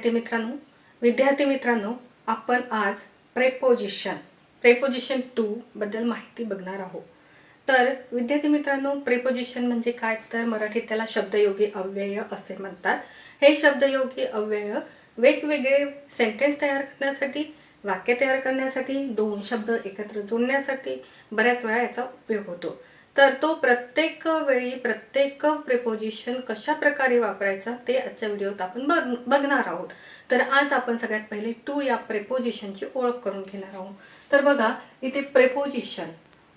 विद्यार्थी मित्रांनो विद्यार्थी मित्रांनो आपण आज प्रेपोजिशन प्रेपोजिशन टू बद्दल माहिती बघणार आहोत. तर विद्यार्थी मित्रांनो प्रेपोजिशन म्हणजे काय? तर मराठीत त्याला शब्दयोगी अव्यय असे म्हणतात. हे शब्दयोगी अव्यय वेगवेगळे सेंटेन्स तयार करण्यासाठी वाक्य तयार करण्यासाठी दोन शब्द एकत्र जोडण्यासाठी बऱ्याच वेळा याचा उपयोग होतो. तर तो प्रत्येक वेळी प्रत्येक प्रिपोजिशन कशा प्रकारे वापरायचा ते आजच्या व्हिडिओत आपण बघ बघणार आहोत. तर आज आपण सगळ्यात पहिले टू या प्रेपोजिशनची ओळख करून घेणार आहोत. तर बघा इथे प्रेपोजिशन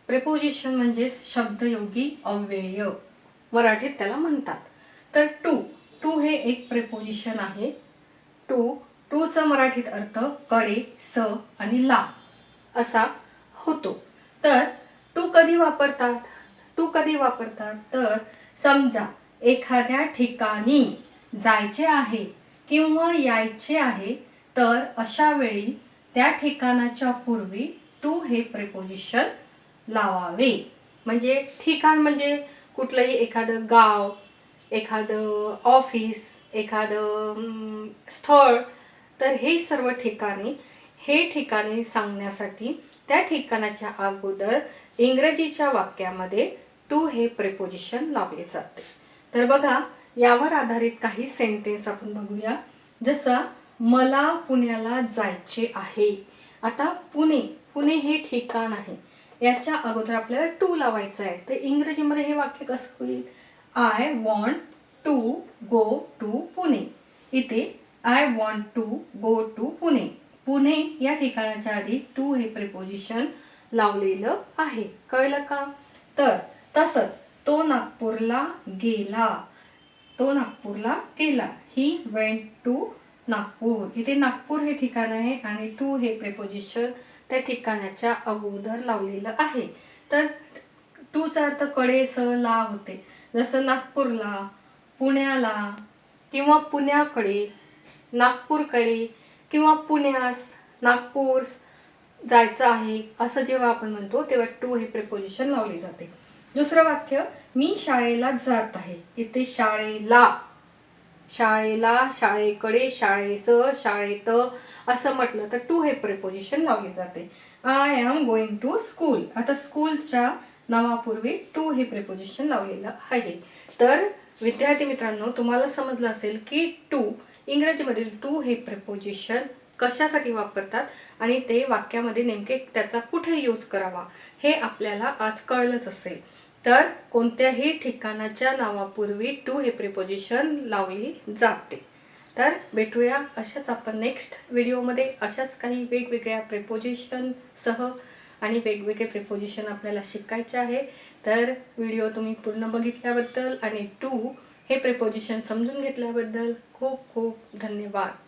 प्रेपोजिशन म्हणजे शब्दयोगी अव्यय. मराठीत त्याला म्हणतात. तर टू टू हे एक प्रेपोजिशन आहे. टू टूचा मराठीत अर्थकडे स आणि ला असा होतो. तर टू कधी वापरतात? टू कधी वापरतात तर समजा एखाद्या ठिकाणी जायचे आहे किंवा यायचे आहे तर अशा वेळी त्या ठिकाणाच्या पूर्वी टू हे प्रिपोजिशन लावावे. म्हणजे ठिकाण म्हणजे कुठलंही एखादं गाव एखादं ऑफिस एखादं स्थळ तर हे सर्व ठिकाणी हे ठिकाणे सांगण्यासाठी त्या ठिकाणाच्या अगोदर इंग्रजीच्या वाक्यामध्ये टू हे प्रिपोजिशन लावले जाते. तर बघा यावर आधारित काही सेंटेन्स आपण बघूया. जसं मला पुण्याला जायचे आहे. आता पुणे पुणे हे ठिकाण आहे. याच्या अगोदर आपल्याला टू लावायचं आहे. तर इंग्रजीमध्ये हे वाक्य कसं होईल? I want to go to Pune. इथे I want to go to Pune. Pune या ठिकाणाच्या आधी टू हे प्रिपोजिशन लावलेलं आहे. कळलं का? तर तसंच तो नागपूरला गेला. तो नागपूरला गेला. He went to Nagpur. इथे नागपूर हे ठिकाण आहे आणि टू हे प्रेपोजिशन त्या ठिकाणाच्या अगोदर लावलेलं आहे. तर टूचा अर्थकडे स ला होते. जसं नागपूरला पुण्याला किंवा पुण्याकडे नागपूरकडे किंवा पुण्यास नागपूर जायचं आहे असं जेव्हा आपण म्हणतो तेव्हा टू हे प्रिपोजिशन लावले जाते. दुसरं वाक्य मी शाळेला जात आहे. इथे शाळेला. शाळेला शाळेकडे शाळेस शाळेत असं म्हटलं तर टू हे प्रिपोजिशन लावले जाते. I am going to school आता स्कूलच्या नावापूर्वी टू हे प्रिपोजिशन लावलेलं आहे. तर विद्यार्थी मित्रांनो तुम्हाला समजलं असेल की टू इंग्रजीमधील टू हे प्रपोजिशन कशासाठी वापरतात आणि ते वाक्यामध्ये नेमके त्याचा कुठे यूज करावा हे आपल्याला आज कळलंच असेल. तर कोणत्याही ठिकाणाच्या नावापूर्वी टू हे प्रिपोजिशन लावली जाते. तर भेटूया अशाच आपण नेक्स्ट व्हिडिओमध्ये अशाच काही वेगवेगळ्या प्रिपोजिशनसह आणि वेगवेगळे प्रिपोजिशन आपल्याला शिकायचे आहे. तर व्हिडिओ तुम्ही पूर्ण बघितल्याबद्दल आणि टू हे प्रिपोजिशन समजून घेतल्याबद्दल खूप खूप धन्यवाद.